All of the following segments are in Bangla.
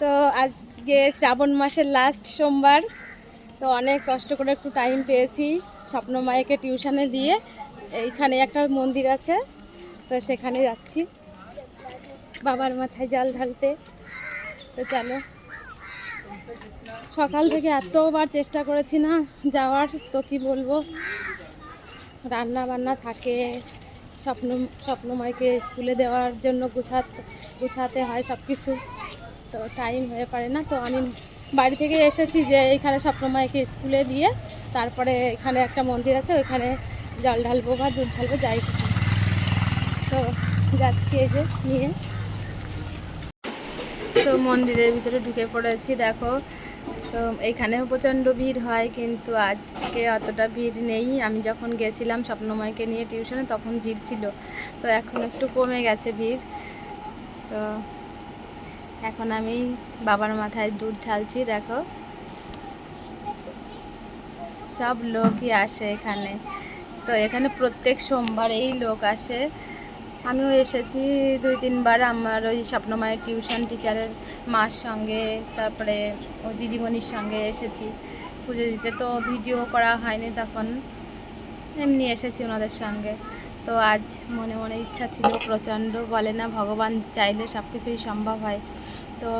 তো আজকে শ্রাবণ মাসের লাস্ট সোমবার, তো অনেক কষ্ট করে একটু টাইম পেয়েছি স্বপ্ন মায়েকে টিউশনে দিয়ে। এইখানে একটা মন্দির আছে, তো সেখানে যাচ্ছি। বাবার মাথায় জাল ঢালতে। তো চলো। সকাল থেকে এতবার চেষ্টা করেছি না যাওয়ার, তো কি বলব? রান্না বান্না থাকে, স্বপ্ন স্বপ্নময়কে স্কুলে দেওয়ার জন্য গুছাতে গুছাতে হয় সব কিছু তো টাইম হয়ে পারে না। তো আমি বাড়ি থেকে এসেছি যে এখানে স্বপ্নময়কে স্কুলে দিয়ে, তারপরে এখানে একটা মন্দির আছে, ওইখানে জল ঢালবো বা দুধ ঢালবো, যাই কিছু। তো যাচ্ছি এই যে নিয়ে। তো মন্দিরের ভিতরে ঢুকে পড়েছি, দেখো। তো এখানেও প্রচণ্ড ভিড় হয়, কিন্তু আজকে অতটা ভিড় নেই। আমি যখন গেছিলাম স্বপ্নময়কে নিয়ে টিউশনে, তখন ভিড় ছিল। তো এখন একটু কমে গেছে ভিড়। তো এখন আমি বাবার মাথায় দুধ ঢালছি, দেখো। সব লোকই আসে এখানে। তো এখানে প্রত্যেক সোমবারেই লোক আসে। আমিও এসেছি দুই তিনবার, আমার ওই স্বপ্নমায়ের টিউশন টিচারের মার সঙ্গে, তারপরে ওই দিদিমণির সঙ্গে এসেছি। পুজো দিতে তো ভিডিও করা হয়নি তখন। এমনি এসেছি ওনাদের সঙ্গে। তো আজ মনে মনে ইচ্ছা ছিল প্রচণ্ড বলে না ভগবান চাইলে সব কিছুই সম্ভব হয়। তো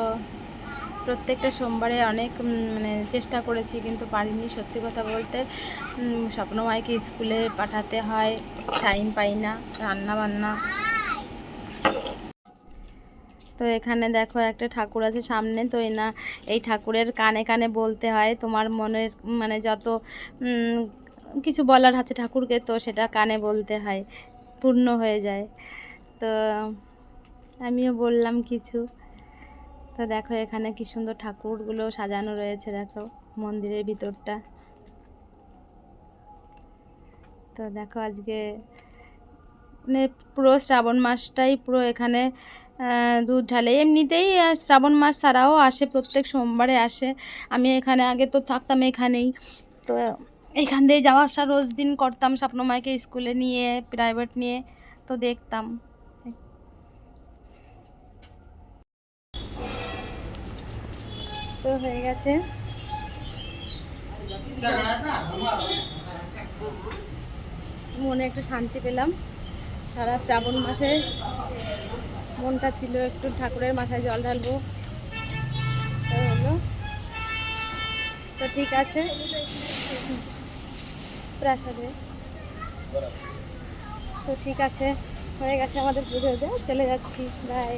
প্রত্যেকটা সোমবারে অনেক মানে চেষ্টা করেছি কিন্তু পারিনি সত্যি কথা বলতে। উম, স্বপ্নমায়কে স্কুলে পাঠাতে হয় টাইম পাই না রান্না বান্না। তো এখানে দেখো একটা ঠাকুর আছে সামনে তো এই না এই ঠাকুরের কানে কানে বলতে হয় তোমার মনের মানে যত কিছু বলার আছে ঠাকুরকে, তো সেটা কানে বলতে হয়, পূর্ণ হয়ে যায়। তো আমিও বললাম কিছু। তো দেখো এখানে কি সুন্দর ঠাকুরগুলো সাজানো রয়েছে, দেখো মন্দিরের ভিতরটা। তো দেখো আজকে মানে পুরো শ্রাবণ মাসটাই পুরো এখানে দুধ ঢালে। এমনিতেই শ্রাবণ মাস ছাড়াও আসে, প্রত্যেক সোমবারে আসে। আমি এখানে আগে তো থাকতাম এখানেই। তো এখান দিয়ে যাওয়া আসা রোজ দিন করতাম স্বপ্নমায়কে স্কুলে নিয়ে প্রাইভেট নিয়ে, তো দেখতাম। তো হয়ে গেছে। মনে একটু শান্তি পেলাম। সারা শ্রাবণ মাসে মনটা ছিল একটু ঠাকুরের মাথায় জল ঢালবো। তো ঠিক আছে। প্রাসাদে তো ঠিক আছে হয়ে গেছে আমাদের পুজো চলে যাচ্ছি বাই